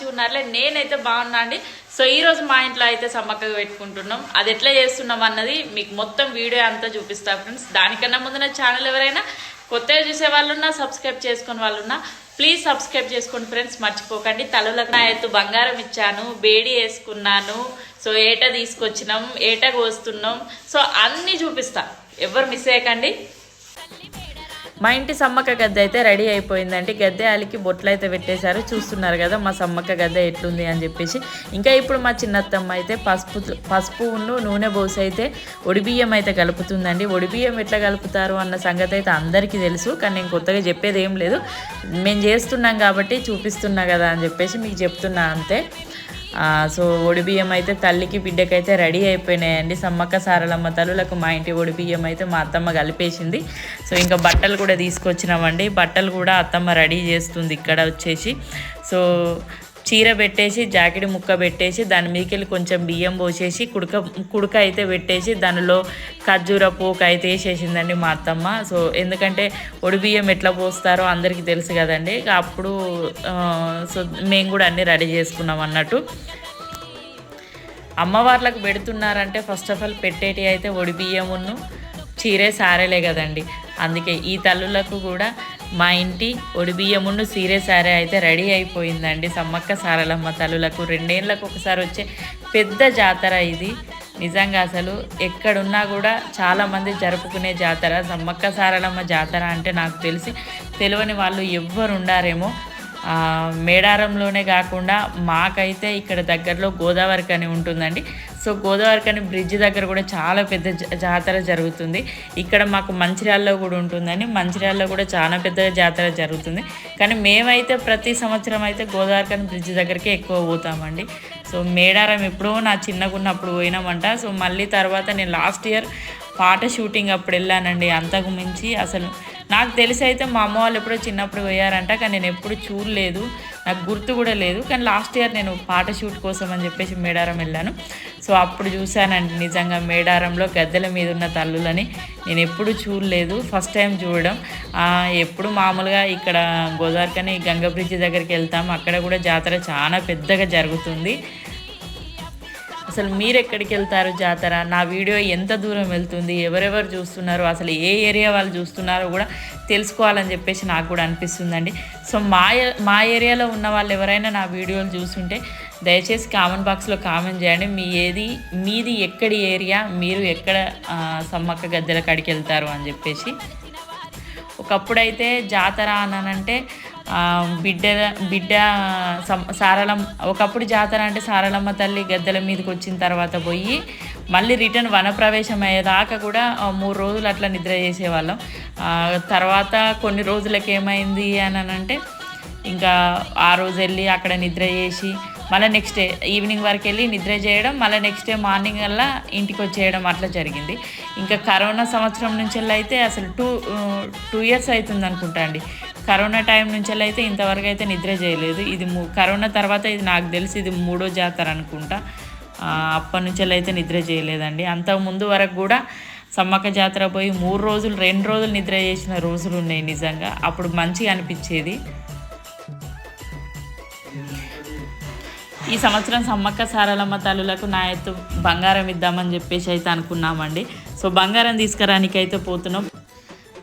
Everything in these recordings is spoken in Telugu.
మంచిగా ఉన్నారులే నేనైతే బాగున్నా అండి. సో ఈరోజు మా ఇంట్లో అయితే సమ్మక్కగా పెట్టుకుంటున్నాం. అది ఎట్లా చేస్తున్నాం అన్నది మీకు మొత్తం వీడియో అంతా చూపిస్తా ఫ్రెండ్స్. దానికన్నా ముందు నా ఛానల్ ఎవరైనా కొత్తగా చూసే వాళ్ళున్నా సబ్స్క్రైబ్ చేసుకునే వాళ్ళున్నా ప్లీజ్ సబ్స్క్రైబ్ చేసుకోండి ఫ్రెండ్స్. మర్చిపోకండి. తలలకు నా ఎత్తు బంగారం ఇచ్చాను బేడి వేసుకున్నాను. సో ఏట తీసుకొచ్చినాం ఏట కోస్తున్నాం. సో అన్నీ చూపిస్తా. ఎవరు మిస్ అయ్యకండి. మా ఇంటి సమ్మక్క గద్దె అయితే రెడీ అయిపోయిందండి. గద్దె అలికి బొట్లు అయితే పెట్టేశారు. చూస్తున్నారు కదా మా సమ్మక్క గద్దె ఎట్లుంది అని చెప్పేసి. ఇంకా ఇప్పుడు మా చిన్నత్తమ్మ అయితే పసుపు పసుపును నూనె పోసి అయితే ఒడిబియ్యం అయితే కలుపుతుందండి. ఒడిబియ్యం ఎట్లా కలుపుతారు అన్న సంగతి అయితే అందరికీ తెలుసు. కానీ నేను కొత్తగా చెప్పేది ఏం లేదు. మేము చేస్తున్నాం కాబట్టి చూపిస్తున్నా కదా అని చెప్పేసి మీకు చెప్తున్నా అంతే. సో ఒడిబియ్యం అయితే తల్లికి బిడ్డకైతే రెడీ అయిపోయినాయండి. సమ్మక్క సారలమ్మ తల్లులకు మా ఇంటి ఒడిబియ్యం అయితే మా అత్తమ్మ కలిపేసింది. సో ఇంకా బట్టలు కూడా తీసుకొచ్చినామండి. బట్టలు కూడా అత్తమ్మ రెడీ చేస్తుంది ఇక్కడ వచ్చేసి. సో చీర పెట్టేసి జాకెట్ ముక్క పెట్టేసి దాని మీదకెళ్ళి కొంచెం బియ్యం పోసేసి కుడక కుడక అయితే పెట్టేసి దానిలో ఖర్జూర పోక అయితే వేసేసిందండి మా అత్తమ్మ. సో ఎందుకంటే ఒడి బియ్యం ఎట్లా పోస్తారో అందరికీ తెలుసు కదండి. అప్పుడు సో మేము కూడా అన్నీ రెడీ చేసుకున్నాం అన్నట్టు. అమ్మవార్లకు పెడుతున్నారంటే ఫస్ట్ ఆఫ్ ఆల్ పెట్టేటి అయితే ఒడి బియ్యమును చీరే సారేలే కదండి. అందుకే ఈ తల్లులకు కూడా మా ఇంటి ఒడిబియ్యమును సీరే సారే అయితే రెడీ అయిపోయిందండి. సమ్మక్క సారలమ్మ తల్లులకు రెండేళ్ళకు ఒకసారి వచ్చే పెద్ద జాతర ఇది. నిజంగా అసలు ఎక్కడున్నా కూడా చాలామంది జరుపుకునే జాతర. సమ్మక్క సారలమ్మ జాతర అంటే నాకు తెలిసి తెలియని వాళ్ళు ఎవ్వరు ఉండారేమో మేడారంలోనే కాకుండా మాకైతే ఇక్కడ దగ్గరలో గోదావరి అని ఉంటుందండి. సో గోదావరి కని బ్రిడ్జ్ దగ్గర కూడా చాలా పెద్ద జా- జాతర జరుగుతుంది. ఇక్కడ మాకు మంచిర్యాలలో కూడా ఉంటుందని మంచిర్యాలలో కూడా చాలా పెద్ద జాతర జరుగుతుంది. కానీ మేమైతే ప్రతి సంవత్సరం అయితే గోదావరి కని బ్రిడ్జ్ దగ్గరికి ఎక్కువ పోతామండి. సో మేడారం ఎప్పుడో నా చిన్నగా ఉన్నప్పుడు పోయినామంట. సో మళ్ళీ తర్వాత నేను లాస్ట్ ఇయర్ పాట షూటింగ్ అప్పుడు వెళ్ళానండి. అంతకు మించి అసలు నాకు తెలిసి అయితే మా అమ్మ వాళ్ళు ఎప్పుడో చిన్నప్పుడు పోయారంట. కానీ నేను ఎప్పుడు చూడలేదు. నాకు గుర్తు కూడా లేదు. కానీ లాస్ట్ ఇయర్ నేను పాట షూట్ కోసం అని చెప్పేసి మేడారం వెళ్ళాను. సో అప్పుడు చూశానండి నిజంగా మేడారంలో గద్దెల మీద ఉన్న తల్లులని నేను ఎప్పుడు చూడలేదు. ఫస్ట్ టైం చూడడం. ఎప్పుడు మామూలుగా ఇక్కడ గోదావరికని గంగ బ్రిడ్జ్ దగ్గరికి వెళ్తాం. అక్కడ కూడా జాతర చాలా పెద్దగా జరుగుతుంది. అసలు మీరు ఎక్కడికి వెళ్తారు జాతర? నా వీడియో ఎంత దూరం వెళ్తుంది? ఎవరెవరు చూస్తున్నారు? అసలు ఏ ఏరియా వాళ్ళు చూస్తున్నారో కూడా తెలుసుకోవాలని చెప్పేసి నాకు కూడా అనిపిస్తుందండి. సో మా ఏ- మా ఏరియాలో ఉన్న వాళ్ళు ఎవరైనా నా వీడియోలు చూస్తుంటే దయచేసి కామెంట్ బాక్స్లో కామెంట్ చేయండి. మీ ఏది మీది ఎక్కడి ఏరియా? మీరు ఎక్కడ సమ్మక్క గద్దెల కాడికి వెళ్తారు అని చెప్పేసి. ఒకప్పుడైతే జాతర అనంటే బిడ్డ బిడ్డ సం- సారలమ్మ ఒకప్పుడు జాతర అంటే సారలమ్మ తల్లి గద్దెల మీదకి వచ్చిన తర్వాత పోయి మళ్ళీ రిటర్న్ వనప్రవేశం అయ్యేదాకా కూడా మూడు రోజులు అట్లా నిద్ర చేసేవాళ్ళం. తర్వాత కొన్ని రోజులకి ఏమైంది అని అంటే ఇంకా ఆ రోజు వెళ్ళి అక్కడ నిద్ర చేసి మళ్ళీ నెక్స్ట్ డే ఈవినింగ్ వరకు వెళ్ళి నిద్ర చేయడం మళ్ళీ నెక్స్ట్ డే మార్నింగ్ అలా ఇంటికి వచ్చేయడం అట్లా జరిగింది. ఇంకా కరోనా సంవత్సరం నుంచి అయితే అసలు టూ టూ ఇయర్స్ అవుతుంది అనుకుంటా అండి. కరోనా టైం నుంచి అయితే ఇంతవరకు అయితే నిద్ర చేయలేదు. ఇది కరోనా తర్వాత ఇది నాకు తెలిసి ఇది మూడో జాతర అనుకుంటా. అప్పటి నుంచి అయితే నిద్ర చేయలేదండి. అంతకు ముందు వరకు కూడా సమ్మక్క జాతర పోయి మూడు రోజులు రెండు రోజులు నిద్ర చేసిన రోజులు ఉన్నాయి నిజంగా. అప్పుడు మంచిగా అనిపించేది. ఈ సంవత్సరం సమ్మక్క సారలమ్మ తల్లులకు నా ఎత్తు బంగారం ఇద్దామని చెప్పేసి అయితే అనుకున్నామండి. సో బంగారం తీసుకురానికి అయితే పోతున్నాం.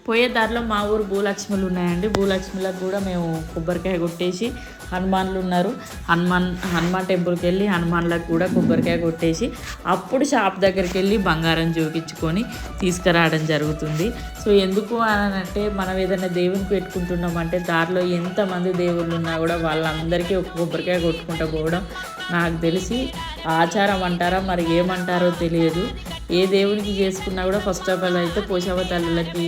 పోయే దారిలో మా ఊరు భూలక్ష్ములు ఉన్నాయండి. భూలక్ష్ములకు కూడా మేము కొబ్బరికాయ కొట్టేసి హనుమాన్లు ఉన్నారు. హనుమాన్ హనుమాన్ టెంపుల్కి వెళ్ళి హనుమాన్లకు కూడా కొబ్బరికాయ కొట్టేసి అప్పుడు షాప్ దగ్గరికి వెళ్ళి బంగారం చూపించుకొని తీసుకురావడం జరుగుతుంది. సో ఎందుకు అని అంటే మనం ఏదైనా దేవునికి పెట్టుకుంటున్నామంటే దారిలో ఎంతమంది దేవుళ్ళు ఉన్నా కూడా వాళ్ళందరికీ ఒక కొబ్బరికాయ కొట్టుకుంటూ పోవడం నాకు తెలిసి ఆచారం అంటారా మరి ఏమంటారో తెలియదు. ఏ దేవుడికి చేసుకున్నా కూడా ఫస్ట్ ఆఫ్ ఆల్ అయితే పోషావ తల్లులకి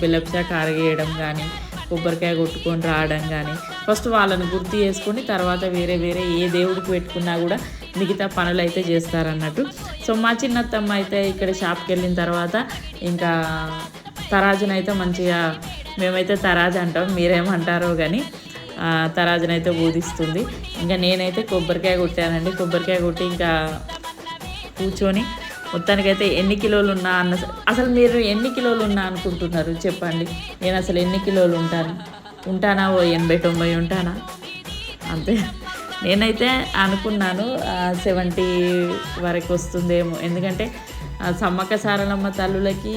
బెల్లపిసా కారగేయడం కానీ కొబ్బరికాయ కొట్టుకొని రావడం కానీ ఫస్ట్ వాళ్ళని గుర్తు చేసుకొని తర్వాత వేరే వేరే ఏ దేవుడికి పెట్టుకున్నా కూడా మిగతా పనులు అయితే చేస్తారన్నట్టు. సో మా చిన్నత్తమ్మ అయితే ఇక్కడ షాప్కి వెళ్ళిన తర్వాత ఇంకా తరాజునైతే మంచిగా మేమైతే తరాజు అంటాం మీరేమంటారో కానీ తరాజునైతే ఊదిస్తుంది ఇంకా నేనైతే కొబ్బరికాయ కొట్టానండి. కొబ్బరికాయ కొట్టి ఇంకా కూర్చొని మొత్తానికైతే ఎన్ని కిలోలు ఉన్నా అన్న అసలు మీరు ఎన్ని కిలోలు ఉన్నా అనుకుంటున్నారు? చెప్పండి. నేను అసలు ఎన్ని కిలోలు ఉంటాను? ఉంటానా? ఓ ఎనభై తొంభై ఉంటానా? అంతే. నేనైతే అనుకున్నాను సెవెంటీ వరకు వస్తుందేమో. ఎందుకంటే సమ్మక్క సారలమ్మ తల్లులకి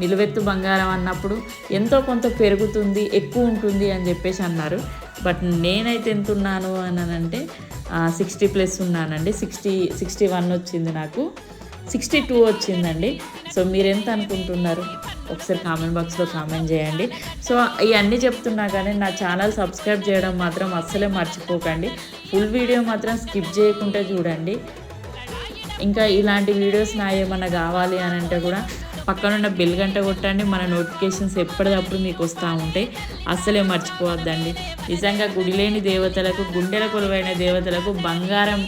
నిలువెత్తు బంగారం అన్నప్పుడు ఎంతో కొంత పెరుగుతుంది ఎక్కువ ఉంటుంది అని చెప్పేసి అన్నారు. బట్ నేనైతే ఎంత ఉన్నాను అని అంటే సిక్స్టీ ప్లస్ ఉన్నానండి. సిక్స్టీ సిక్స్టీ వన్ వచ్చింది నాకు. సిక్స్టీ టూ వచ్చిందండి. సో మీరు ఎంత అనుకుంటున్నారు? ఒకసారి కామెంట్ బాక్స్లో కామెంట్ చేయండి. సో ఇవన్నీ చెప్తున్నా కానీ నా ఛానల్ సబ్స్క్రైబ్ చేయడం మాత్రం అస్సలే మర్చిపోకండి. ఫుల్ వీడియో మాత్రం స్కిప్ చేయకుండా చూడండి. ఇంకా ఇలాంటి వీడియోస్ నా ఏమన్నా కావాలి అని అంటే కూడా పక్కనున్న బెల్ గంట కొట్టండి మన నోటిఫికేషన్స్ ఎప్పటికప్పుడు మీకు వస్తూ ఉంటాయి అస్సలే మర్చిపోవద్దండి. నిజంగా గుడి లేని దేవతలకు గుండెల కొలువైన దేవతలకు బంగారం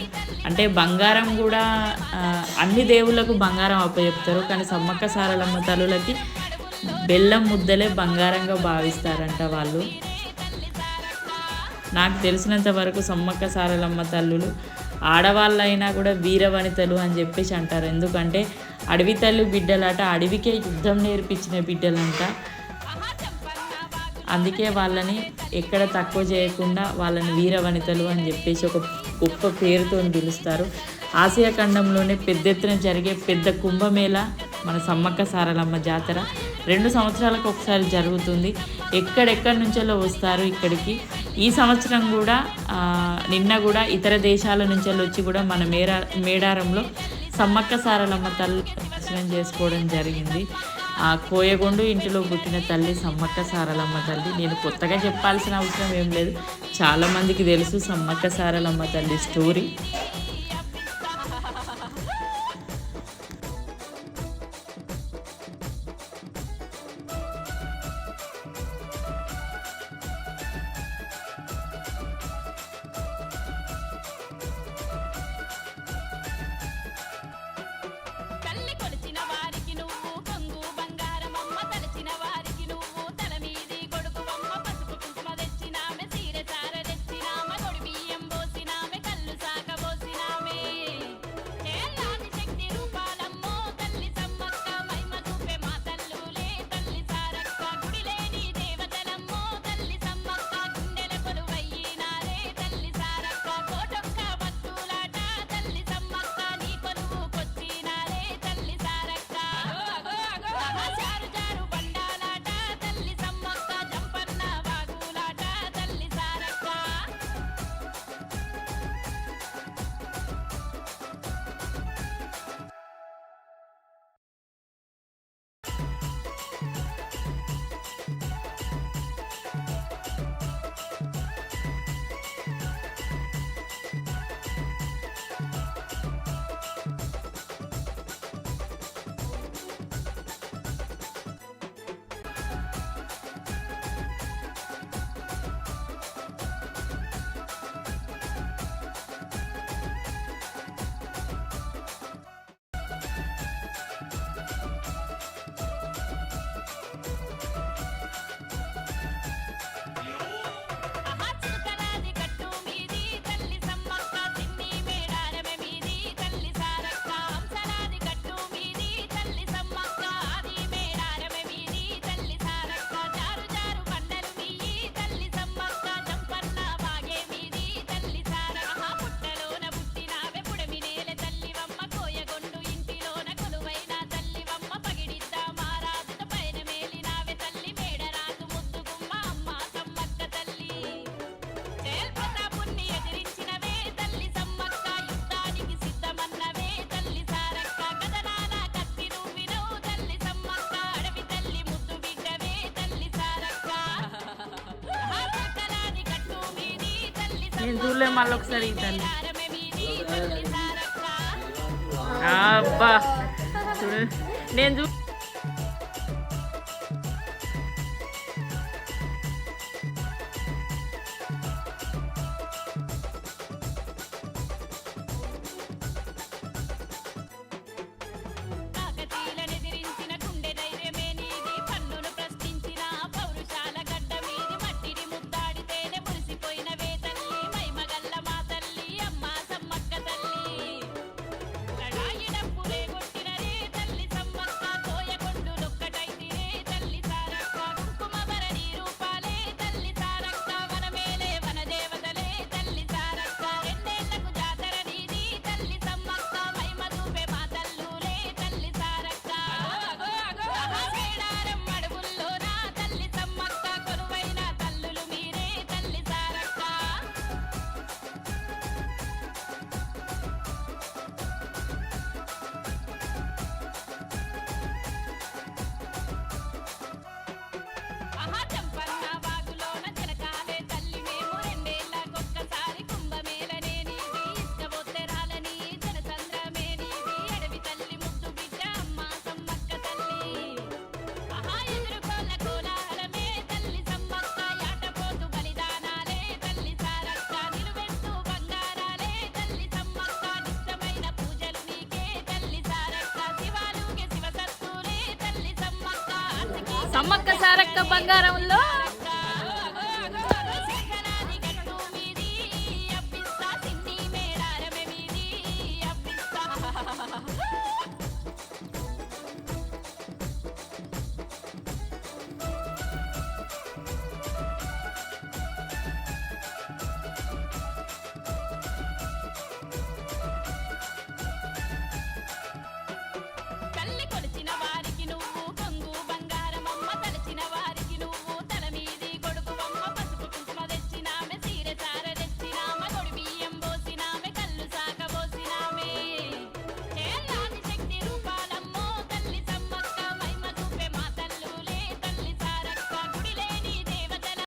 అంటే బంగారం కూడా అన్ని దేవుళ్ళకు బంగారం అప్పచెప్తారు. కానీ సమ్మక్క సారలమ్మ తల్లులకి బెల్లం ముద్దలే బంగారంగా భావిస్తారంట వాళ్ళు. నాకు తెలిసినంత వరకు సమ్మక్క సారలమ్మ తల్లులు ఆడవాళ్ళైనా కూడా వీరవనితలు అని చెప్పేసి అంటారు. ఎందుకంటే అడవి తల్లి బిడ్డలట అడవికే యుద్ధం నేర్పించిన బిడ్డలంట. అందుకే వాళ్ళని ఎక్కడ తక్కువ చేయకుండా వాళ్ళని వీరవనితలు అని చెప్పేసి ఒక గొప్ప పేరుతో పిలుస్తారు. ఆసియా ఖండంలోనే పెద్ద ఎత్తున జరిగే పెద్ద కుంభమేళ మన సమ్మక్క సారలమ్మ జాతర. రెండు సంవత్సరాలకు ఒకసారి జరుగుతుంది. ఎక్కడెక్కడి నుంచెల్లో వస్తారు ఇక్కడికి? ఈ సంవత్సరం కూడా నిన్న కూడా ఇతర దేశాల నుంచి వచ్చి కూడా మన మేరా మేడారంలో సమ్మక్క సారలమ్మ తల్లి దర్శనం చేసుకోవడం జరిగింది. ఆ కోయగొండు ఇంటిలో పుట్టిన తల్లి సమ్మక్క సారలమ్మ తల్లి. నేను కొత్తగా చెప్పాల్సిన అవసరం ఏం లేదు. చాలామందికి తెలుసు సమ్మక్క సారలమ్మ తల్లి స్టోరీ. నేను చూడలే మళ్ళీ ఒకసారి ఈ తల్లి అబ్బా నేను చూ సమ్మక్క సారక్క బంగారంలో